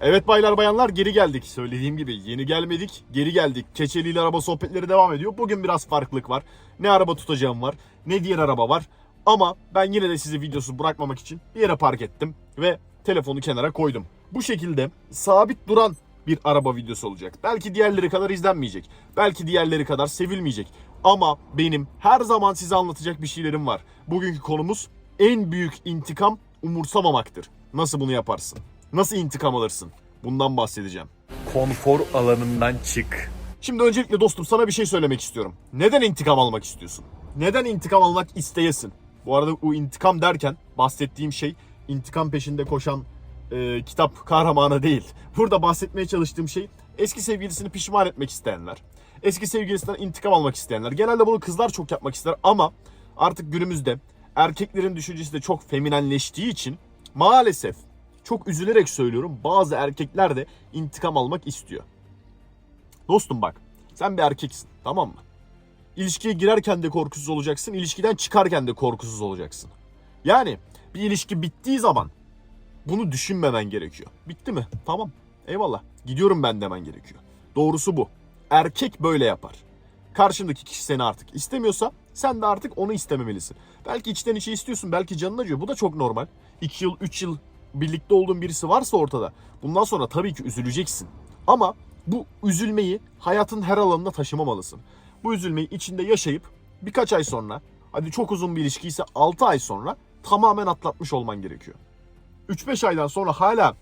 Evet baylar bayanlar geri geldik. Söylediğim gibi yeni gelmedik, geri geldik. Keçeli ile araba sohbetleri devam ediyor. Bugün biraz farklılık var. Ne araba tutacağım var, ne diğer araba var. Ama ben yine de sizi videosu bırakmamak için bir yere park ettim ve telefonu kenara koydum. Bu şekilde sabit duran bir araba videosu olacak. Belki diğerleri kadar izlenmeyecek. Belki diğerleri kadar sevilmeyecek. Ama benim her zaman size anlatacak bir şeylerim var. Bugünkü konumuz en büyük intikam umursamamaktır. Nasıl bunu yaparsın? Nasıl intikam alırsın? Bundan bahsedeceğim. Konfor alanından çık. Şimdi öncelikle dostum sana bir şey söylemek istiyorum. Neden intikam almak istiyorsun? Neden intikam almak isteyesin? Bu arada bu intikam derken bahsettiğim şey intikam peşinde koşan e, kitap kahramanı değil. Burada bahsetmeye çalıştığım şey eski sevgilisini pişman etmek isteyenler. Eski sevgilisinden intikam almak isteyenler. Genelde bunu kızlar çok yapmak ister ama artık günümüzde erkeklerin düşüncesi de çok feminenleştiği için maalesef çok üzülerek söylüyorum bazı erkekler de intikam almak istiyor. Dostum bak sen bir erkeksin tamam mı? İlişkiye girerken de korkusuz olacaksın, ilişkiden çıkarken de korkusuz olacaksın. Yani bir ilişki bittiği zaman bunu düşünmemen gerekiyor. Bitti mi? Tamam. Eyvallah. Gidiyorum ben demen gerekiyor. Doğrusu bu. Erkek böyle yapar. Karşındaki kişi seni artık istemiyorsa sen de artık onu istememelisin. Belki içten içe istiyorsun, belki canın acıyor. Bu da çok normal. 2 yıl, 3 yıl birlikte olduğun birisi varsa ortada bundan sonra tabii ki üzüleceksin. Ama bu üzülmeyi hayatın her alanına taşımamalısın. Bu üzülmeyi içinde yaşayıp birkaç ay sonra, hadi çok uzun bir ilişki ise 6 ay sonra tamamen atlatmış olman gerekiyor. 3-5 aydan sonra hala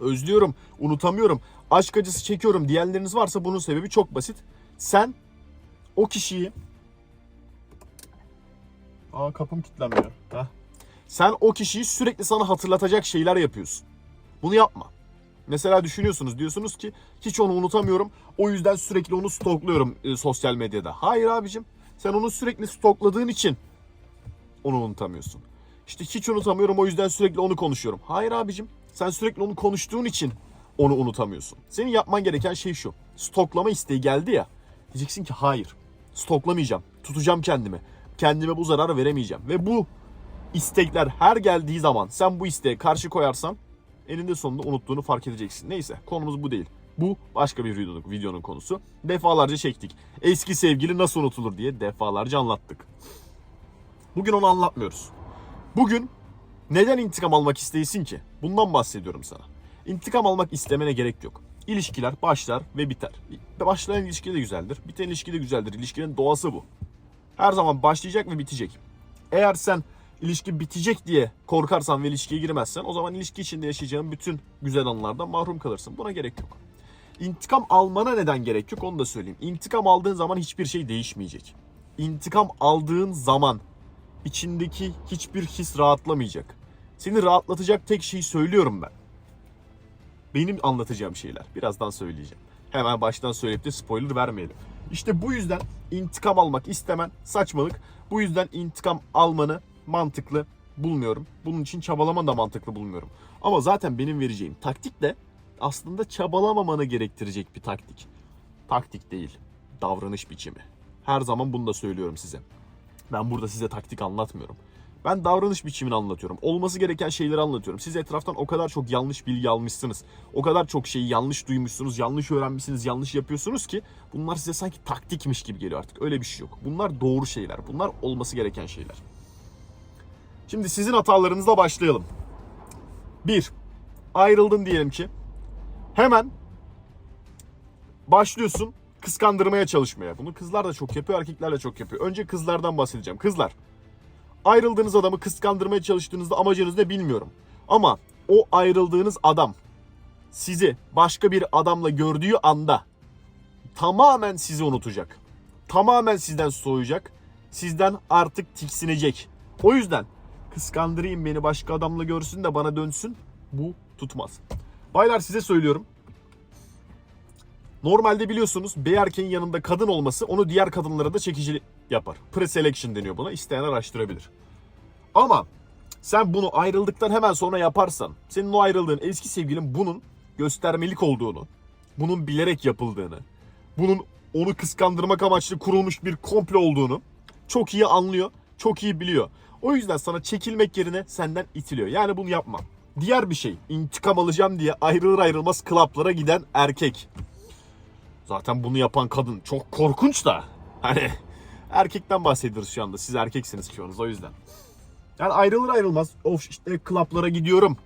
özlüyorum, unutamıyorum, aşk acısı çekiyorum diyenleriniz varsa bunun sebebi çok basit. Sen o kişiyi Aa kapım kilitlenmiyor. Heh. Sen o kişiyi sürekli sana hatırlatacak şeyler yapıyorsun. Bunu yapma. Mesela düşünüyorsunuz diyorsunuz ki hiç onu unutamıyorum. O yüzden sürekli onu stokluyorum e, sosyal medyada. Hayır abicim. Sen onu sürekli stokladığın için onu unutamıyorsun. İşte hiç unutamıyorum o yüzden sürekli onu konuşuyorum. Hayır abicim. Sen sürekli onu konuştuğun için onu unutamıyorsun. Senin yapman gereken şey şu. Stoklama isteği geldi ya. Diyeceksin ki hayır. Stoklamayacağım. Tutacağım kendimi. Kendime bu zararı veremeyeceğim. Ve bu istekler her geldiği zaman sen bu isteğe karşı koyarsan eninde sonunda unuttuğunu fark edeceksin. Neyse konumuz bu değil. Bu başka bir videonun, videonun konusu. Defalarca çektik. Eski sevgili nasıl unutulur diye defalarca anlattık. Bugün onu anlatmıyoruz. Bugün neden intikam almak isteyesin ki? Bundan bahsediyorum sana. İntikam almak istemene gerek yok. İlişkiler başlar ve biter. Başlayan ilişki de güzeldir. Biten ilişki de güzeldir. İlişkinin doğası bu. Her zaman başlayacak ve bitecek. Eğer sen ilişki bitecek diye korkarsan ve ilişkiye girmezsen o zaman ilişki içinde yaşayacağın bütün güzel anılardan mahrum kalırsın. Buna gerek yok. İntikam almana neden gerek yok onu da söyleyeyim. İntikam aldığın zaman hiçbir şey değişmeyecek. İntikam aldığın zaman içindeki hiçbir his rahatlamayacak. Seni rahatlatacak tek şeyi söylüyorum ben. Benim anlatacağım şeyler. Birazdan söyleyeceğim. Hemen baştan söyleyip de spoiler vermeyelim. İşte bu yüzden intikam almak istemen saçmalık. Bu yüzden intikam almanı mantıklı bulmuyorum. Bunun için çabalaman da mantıklı bulmuyorum. Ama zaten benim vereceğim taktik de aslında çabalamamanı gerektirecek bir taktik. Taktik değil, davranış biçimi. Her zaman bunu da söylüyorum size. Ben burada size taktik anlatmıyorum. Ben davranış biçimini anlatıyorum. Olması gereken şeyleri anlatıyorum. Siz etraftan o kadar çok yanlış bilgi almışsınız. O kadar çok şeyi yanlış duymuşsunuz, yanlış öğrenmişsiniz, yanlış yapıyorsunuz ki bunlar size sanki taktikmiş gibi geliyor artık. Öyle bir şey yok. Bunlar doğru şeyler. Bunlar olması gereken şeyler. Şimdi sizin hatalarınızla başlayalım. Bir, ayrıldın diyelim ki. Hemen başlıyorsun kıskandırmaya çalışmaya. Bunu kızlar da çok yapıyor, erkekler de çok yapıyor. Önce kızlardan bahsedeceğim. Kızlar, ayrıldığınız adamı kıskandırmaya çalıştığınızda amacınız ne bilmiyorum. Ama o ayrıldığınız adam sizi başka bir adamla gördüğü anda tamamen sizi unutacak. Tamamen sizden soğuyacak. Sizden artık tiksinecek. O yüzden kıskandırayım beni başka adamla görsün de bana dönsün. Bu tutmaz. Baylar size söylüyorum. Normalde biliyorsunuz bir erkeğin yanında kadın olması onu diğer kadınlara da çekici yapar. Preselection deniyor buna. İsteyen araştırabilir. Ama sen bunu ayrıldıktan hemen sonra yaparsan, senin o ayrıldığın eski sevgilin bunun göstermelik olduğunu, bunun bilerek yapıldığını, bunun onu kıskandırmak amaçlı kurulmuş bir komplo olduğunu çok iyi anlıyor, çok iyi biliyor. O yüzden sana çekilmek yerine senden itiliyor. Yani bunu yapma. Diğer bir şey intikam alacağım diye ayrılır ayrılmaz klaplara giden erkek. Zaten bunu yapan kadın çok korkunç da. Hani erkekten bahsediyoruz şu anda. Siz erkeksiniz çoğunuz o yüzden. Yani ayrılır ayrılmaz of işte klaplara gidiyorum.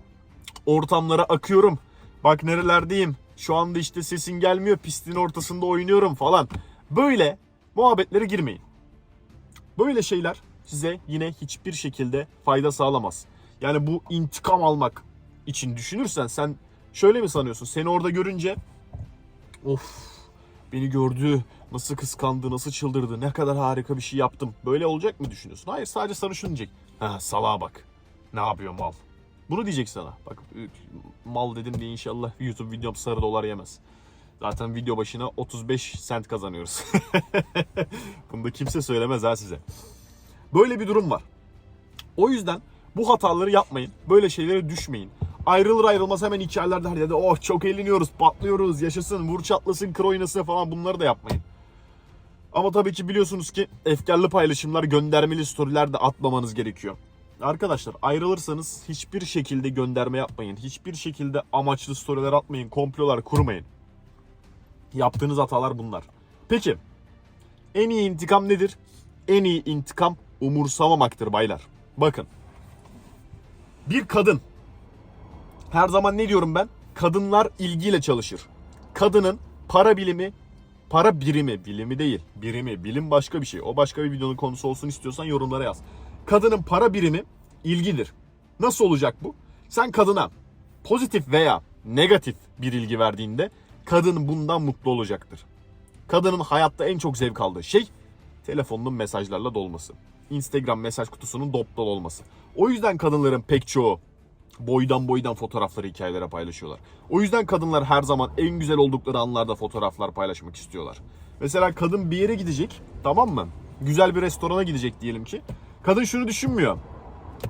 Ortamlara akıyorum. Bak nerelerdeyim. Şu anda işte sesin gelmiyor. Pistin ortasında oynuyorum falan. Böyle muhabbetlere girmeyin. Böyle şeyler size yine hiçbir şekilde fayda sağlamaz. Yani bu intikam almak için düşünürsen sen şöyle mi sanıyorsun? Seni orada görünce of beni gördü, nasıl kıskandı, nasıl çıldırdı, ne kadar harika bir şey yaptım. Böyle olacak mı düşünüyorsun? Hayır sadece sana şunu diyecek. Ha salağa bak. Ne yapıyor mal? Bunu diyecek sana. Bak mal dedim diye inşallah YouTube videom sarı dolar yemez. Zaten video başına 35 sent kazanıyoruz. Bunu da kimse söylemez ha size. Böyle bir durum var. O yüzden bu hataları yapmayın. Böyle şeylere düşmeyin. Ayrılır ayrılmaz hemen hikayelerde her yerde oh çok eğleniyoruz, patlıyoruz, yaşasın, vur çatlasın, kır oynasın falan bunları da yapmayın. Ama tabii ki biliyorsunuz ki efkarlı paylaşımlar, göndermeli storyler de atmamanız gerekiyor. Arkadaşlar ayrılırsanız hiçbir şekilde gönderme yapmayın. Hiçbir şekilde amaçlı storyler atmayın, komplolar kurmayın. Yaptığınız hatalar bunlar. Peki en iyi intikam nedir? En iyi intikam umursamamaktır baylar. Bakın. Bir kadın. Her zaman ne diyorum ben? Kadınlar ilgiyle çalışır. Kadının para bilimi, para birimi, bilimi değil, birimi, bilim başka bir şey. O başka bir videonun konusu olsun istiyorsan yorumlara yaz. Kadının para birimi ilgidir. Nasıl olacak bu? Sen kadına pozitif veya negatif bir ilgi verdiğinde kadın bundan mutlu olacaktır. Kadının hayatta en çok zevk aldığı şey telefonunun mesajlarla dolması. Instagram mesaj kutusunun dop dolu olması. O yüzden kadınların pek çoğu boydan boydan fotoğrafları hikayelere paylaşıyorlar. O yüzden kadınlar her zaman en güzel oldukları anlarda fotoğraflar paylaşmak istiyorlar. Mesela kadın bir yere gidecek tamam mı? Güzel bir restorana gidecek diyelim ki. Kadın şunu düşünmüyor.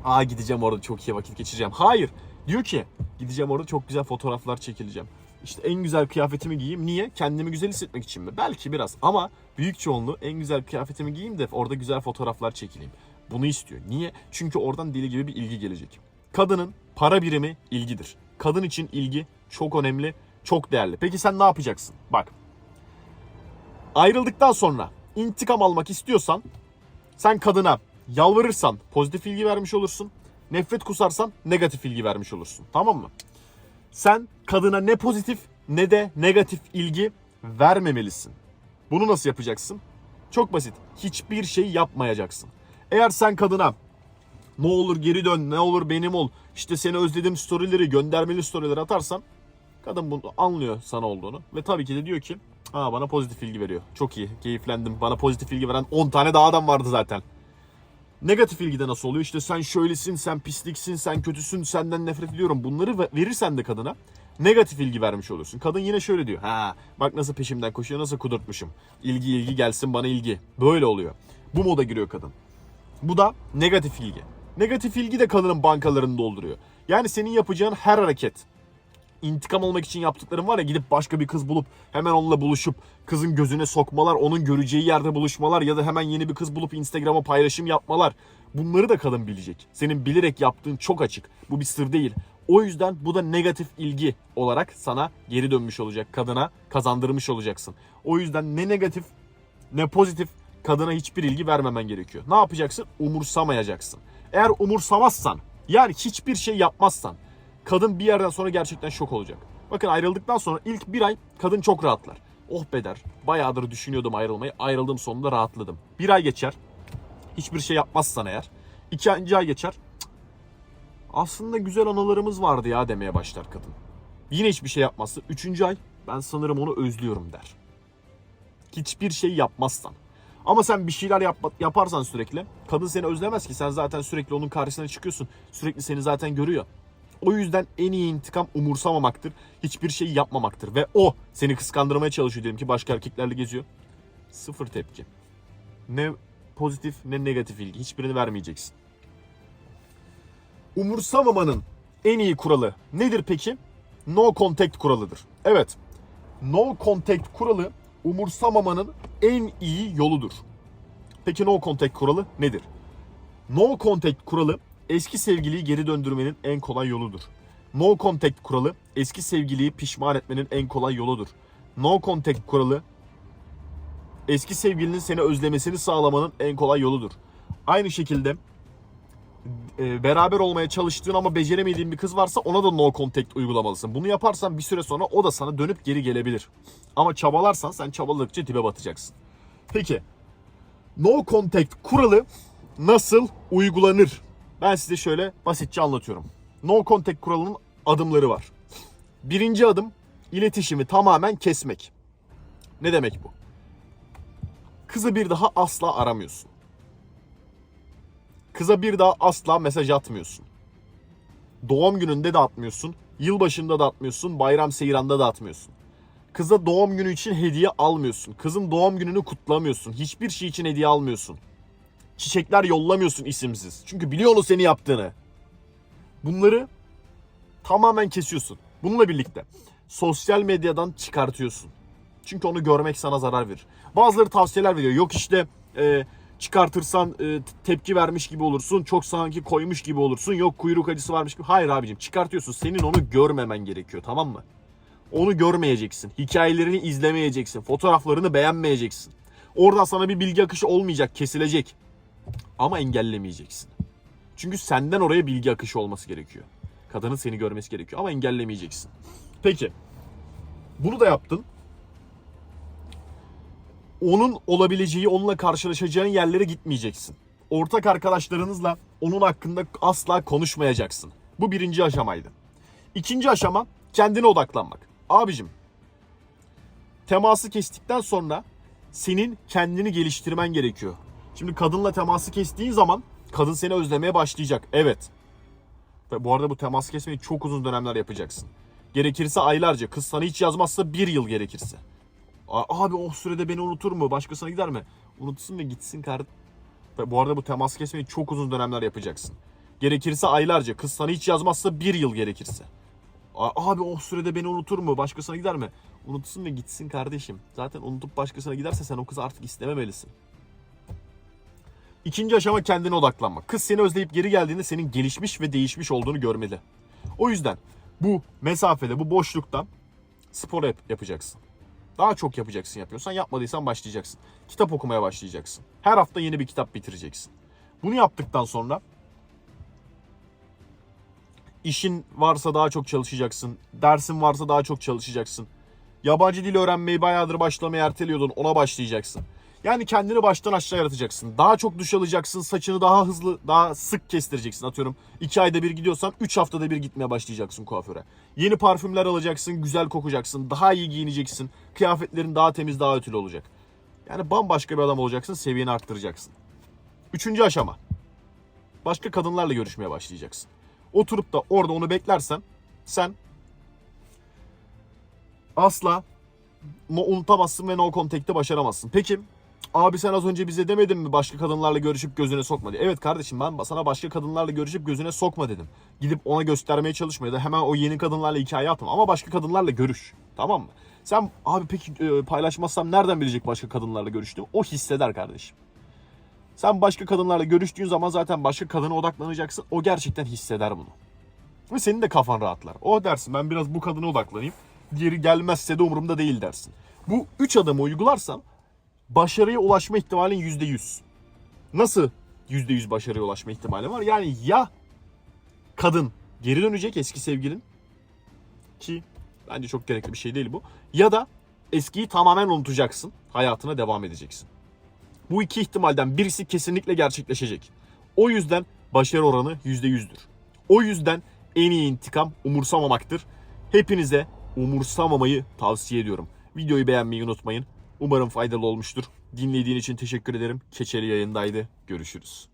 Aa gideceğim orada çok iyi vakit geçireceğim. Hayır. Diyor ki gideceğim orada çok güzel fotoğraflar çekileceğim. İşte en güzel kıyafetimi giyeyim. Niye? Kendimi güzel hissetmek için mi? Belki biraz ama büyük çoğunluğu en güzel kıyafetimi giyeyim de orada güzel fotoğraflar çekileyim. Bunu istiyor. Niye? Çünkü oradan deli gibi bir ilgi gelecek. Kadının para birimi ilgidir. Kadın için ilgi çok önemli, çok değerli. Peki sen ne yapacaksın? Bak. Ayrıldıktan sonra intikam almak istiyorsan sen kadına yalvarırsan pozitif ilgi vermiş olursun. Nefret kusarsan negatif ilgi vermiş olursun. Tamam mı? Sen kadına ne pozitif ne de negatif ilgi vermemelisin. Bunu nasıl yapacaksın? Çok basit. Hiçbir şey yapmayacaksın. Eğer sen kadına ne olur geri dön, ne olur benim ol, işte seni özledim storyleri, göndermeli storyleri atarsan kadın bunu anlıyor sana olduğunu ve tabii ki de diyor ki Aa bana pozitif ilgi veriyor. Çok iyi, keyiflendim. Bana pozitif ilgi veren 10 tane daha adam vardı zaten. Negatif ilgide nasıl oluyor? İşte sen şöylesin, sen pisliksin, sen kötüsün, senden nefret ediyorum. Bunları ve- verirsen de kadına negatif ilgi vermiş olursun. Kadın yine şöyle diyor. Ha bak nasıl peşimden koşuyor, nasıl kudurtmuşum. İlgi ilgi gelsin bana ilgi. Böyle oluyor. Bu moda giriyor kadın. Bu da negatif ilgi. Negatif ilgi de kadının bankalarını dolduruyor. Yani senin yapacağın her hareket, intikam almak için yaptıkların var ya gidip başka bir kız bulup hemen onunla buluşup kızın gözüne sokmalar, onun göreceği yerde buluşmalar ya da hemen yeni bir kız bulup Instagram'a paylaşım yapmalar. Bunları da kadın bilecek. Senin bilerek yaptığın çok açık. Bu bir sır değil. O yüzden bu da negatif ilgi olarak sana geri dönmüş olacak. Kadına kazandırmış olacaksın. O yüzden ne negatif ne pozitif kadına hiçbir ilgi vermemen gerekiyor. Ne yapacaksın? Umursamayacaksın. Eğer umursamazsan yani hiçbir şey yapmazsan kadın bir yerden sonra gerçekten şok olacak. Bakın ayrıldıktan sonra ilk bir ay kadın çok rahatlar. Oh be der. Bayağıdır düşünüyordum ayrılmayı. Ayrıldım sonunda rahatladım. Bir ay geçer. Hiçbir şey yapmazsan eğer. İkinci ay geçer. Aslında güzel anılarımız vardı ya demeye başlar kadın. Yine hiçbir şey yapmazsa. Üçüncü ay ben sanırım onu özlüyorum der. Hiçbir şey yapmazsan. Ama sen bir şeyler yap, yaparsan sürekli kadın seni özlemez ki. Sen zaten sürekli onun karşısına çıkıyorsun. Sürekli seni zaten görüyor. O yüzden en iyi intikam umursamamaktır. Hiçbir şey yapmamaktır. Ve o seni kıskandırmaya çalışıyor diyelim ki başka erkeklerle geziyor. Sıfır tepki. Ne pozitif ne negatif ilgi. Hiçbirini vermeyeceksin. Umursamamanın en iyi kuralı nedir peki? No contact kuralıdır. Evet. No contact kuralı umursamamanın en iyi yoludur. Peki no contact kuralı nedir? No contact kuralı eski sevgiliyi geri döndürmenin en kolay yoludur. No contact kuralı eski sevgiliyi pişman etmenin en kolay yoludur. No contact kuralı eski sevgilinin seni özlemesini sağlamanın en kolay yoludur. Aynı şekilde e, beraber olmaya çalıştığın ama beceremediğin bir kız varsa ona da no contact uygulamalısın. Bunu yaparsan bir süre sonra o da sana dönüp geri gelebilir. Ama çabalarsan sen çabaladıkça dibe batacaksın. Peki no contact kuralı nasıl uygulanır? Ben size şöyle basitçe anlatıyorum. No contact kuralının adımları var. Birinci adım iletişimi tamamen kesmek. Ne demek bu? Kızı bir daha asla aramıyorsun. Kıza bir daha asla mesaj atmıyorsun. Doğum gününde de atmıyorsun. Yılbaşında da atmıyorsun. Bayram seyranda da atmıyorsun. Kıza doğum günü için hediye almıyorsun. Kızın doğum gününü kutlamıyorsun. Hiçbir şey için hediye almıyorsun. Çiçekler yollamıyorsun isimsiz. Çünkü biliyor o seni yaptığını. Bunları tamamen kesiyorsun. Bununla birlikte sosyal medyadan çıkartıyorsun. Çünkü onu görmek sana zarar verir. Bazıları tavsiyeler veriyor. Yok işte e, çıkartırsan e, tepki vermiş gibi olursun. Çok sanki koymuş gibi olursun. Yok kuyruk acısı varmış gibi. Hayır abicim çıkartıyorsun. Senin onu görmemen gerekiyor tamam mı? Onu görmeyeceksin. Hikayelerini izlemeyeceksin. Fotoğraflarını beğenmeyeceksin. Oradan sana bir bilgi akışı olmayacak, kesilecek. Ama engellemeyeceksin. Çünkü senden oraya bilgi akışı olması gerekiyor. Kadının seni görmesi gerekiyor ama engellemeyeceksin. Peki. Bunu da yaptın. Onun olabileceği, onunla karşılaşacağın yerlere gitmeyeceksin. Ortak arkadaşlarınızla onun hakkında asla konuşmayacaksın. Bu birinci aşamaydı. İkinci aşama kendine odaklanmak. Abicim teması kestikten sonra senin kendini geliştirmen gerekiyor. Şimdi kadınla teması kestiğin zaman kadın seni özlemeye başlayacak. Evet. Ve bu arada bu teması kesmeyi çok uzun dönemler yapacaksın. Gerekirse aylarca. Kız sana hiç yazmazsa bir yıl gerekirse. Abi o sürede beni unutur mu? Başkasına gider mi? Unutsun ve gitsin kar. Bu arada bu temas kesmeyi çok uzun dönemler yapacaksın. Gerekirse aylarca. Kız sana hiç yazmazsa bir yıl gerekirse. Abi o sürede beni unutur mu? Başkasına gider mi? Unutsun ve gitsin kardeşim. Zaten unutup başkasına giderse sen o kızı artık istememelisin. İkinci aşama kendine odaklanmak. Kız seni özleyip geri geldiğinde senin gelişmiş ve değişmiş olduğunu görmeli. O yüzden bu mesafede, bu boşlukta spor yap- yapacaksın. Daha çok yapacaksın yapıyorsan. Yapmadıysan başlayacaksın. Kitap okumaya başlayacaksın. Her hafta yeni bir kitap bitireceksin. Bunu yaptıktan sonra işin varsa daha çok çalışacaksın. Dersin varsa daha çok çalışacaksın. Yabancı dil öğrenmeyi bayağıdır başlamaya erteliyordun. Ona başlayacaksın. Yani kendini baştan aşağı yaratacaksın. Daha çok duş alacaksın. Saçını daha hızlı, daha sık kestireceksin. Atıyorum 2 ayda bir gidiyorsan 3 haftada bir gitmeye başlayacaksın kuaföre. Yeni parfümler alacaksın. Güzel kokacaksın. Daha iyi giyineceksin. Kıyafetlerin daha temiz, daha ötülü olacak. Yani bambaşka bir adam olacaksın. Seviyeni arttıracaksın. Üçüncü aşama. Başka kadınlarla görüşmeye başlayacaksın. Oturup da orada onu beklersen sen asla unutamazsın ve no contact'te başaramazsın. Peki abi sen az önce bize demedin mi başka kadınlarla görüşüp gözüne sokma diye. Evet kardeşim ben sana başka kadınlarla görüşüp gözüne sokma dedim. Gidip ona göstermeye çalışma ya da hemen o yeni kadınlarla hikaye atma ama başka kadınlarla görüş. Tamam mı? Sen abi peki e, paylaşmazsam nereden bilecek başka kadınlarla görüştüğümü? O hisseder kardeşim. Sen başka kadınlarla görüştüğün zaman zaten başka kadına odaklanacaksın. O gerçekten hisseder bunu. Ve senin de kafan rahatlar. O dersin ben biraz bu kadına odaklanayım. Diğeri gelmezse de umurumda değil dersin. Bu üç adımı uygularsan başarıya ulaşma ihtimalin yüzde yüz. Nasıl yüzde yüz başarıya ulaşma ihtimali var? Yani ya kadın geri dönecek eski sevgilin ki bence çok gerekli bir şey değil bu. Ya da eskiyi tamamen unutacaksın. Hayatına devam edeceksin. Bu iki ihtimalden birisi kesinlikle gerçekleşecek. O yüzden başarı oranı %100'dür. O yüzden en iyi intikam umursamamaktır. Hepinize umursamamayı tavsiye ediyorum. Videoyu beğenmeyi unutmayın. Umarım faydalı olmuştur. Dinlediğin için teşekkür ederim. Keçeli yayındaydı. Görüşürüz.